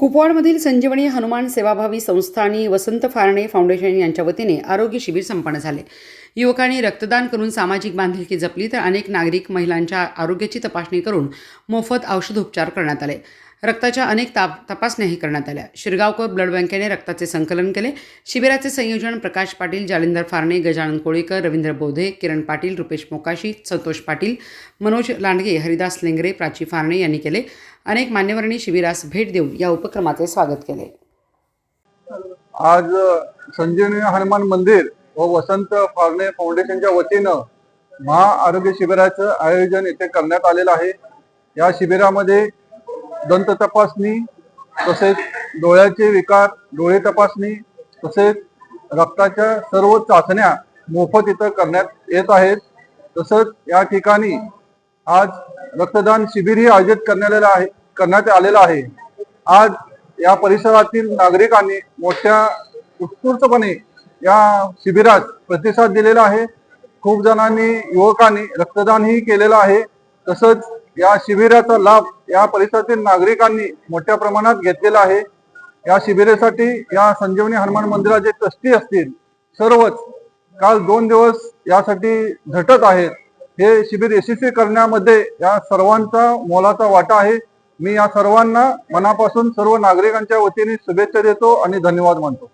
कुपवाडमधील संजीवनी हनुमान सेवाभावी संस्था आणि वसंत फारणे फाउंडेशन यांच्या वतीने आरोग्य शिबिर संपन्न झाले. युवकांनी रक्तदान करून सामाजिक बांधिलकी जपली तर अनेक नागरिक महिलांच्या आरोग्याची तपासणी करून मोफत औषधोपचार करण्यात आले. रक्ताच्या अनेक ताप तपासण्याही करण्यात आल्या. शिरगावकर ब्लड बँकेने रक्ताचे संकलन केले. शिबिराचे संयोजन प्रकाश पाटील जालिंदर फारणे गजानन कोळीकर रवींद्र बोधे किरण पाटील रुपेश मोकाशी संतोष पाटील मनोज लांडगे हरिदास लेंगरे प्राची फारणे यांनी केले. अनेक मान्यवरांनी शिबिरास भेट देऊन या उपक्रमाचे स्वागत केले. आज संजीवनी हनुमान मंदिर व वसंत फारणे फाउंडेशनच्या वतीनं महा आरोग्य शिबिराचं आयोजन येथे करण्यात आलेलं आहे. या शिबिरामध्ये दंत तपासणी तसेच डोळ्याचे विकार डोळे तपासणी तसेच रक्ताच्या सर्व चाचण्या मोफत इथं करण्यात येत आहेत. तसंच या ठिकाणी आज रक्तदान शिबिरही आयोजित करण्यात आलेलं आहे करण्यात आलेलं आहे. आज या परिसरातील नागरिकांनी मोठ्या उत्स्फूर्तपणे या शिबिरात प्रतिसाद दिलेला आहे. खूप जणांनी युवकांनी रक्तदानही केलेलं आहे. तसंच या शिबिराचा लाभ या परिसरातील नागरिकांनी मोठ्या प्रमाणात घेतलेला आहे. या शिबिरासाठी या संजीवनी हनुमान मंदिराचे ट्रस्टी असतील सर्वच काल दोन दिवस यासाठी झटत आहेत. हे शिबिर यशस्वी करण्यामध्ये या सर्वांचा मोलाचा वाटा आहे. मी या सर्वांना मनापासून सर्व नागरिकांच्या वतीने शुभेच्छा देतो आणि धन्यवाद मानतो.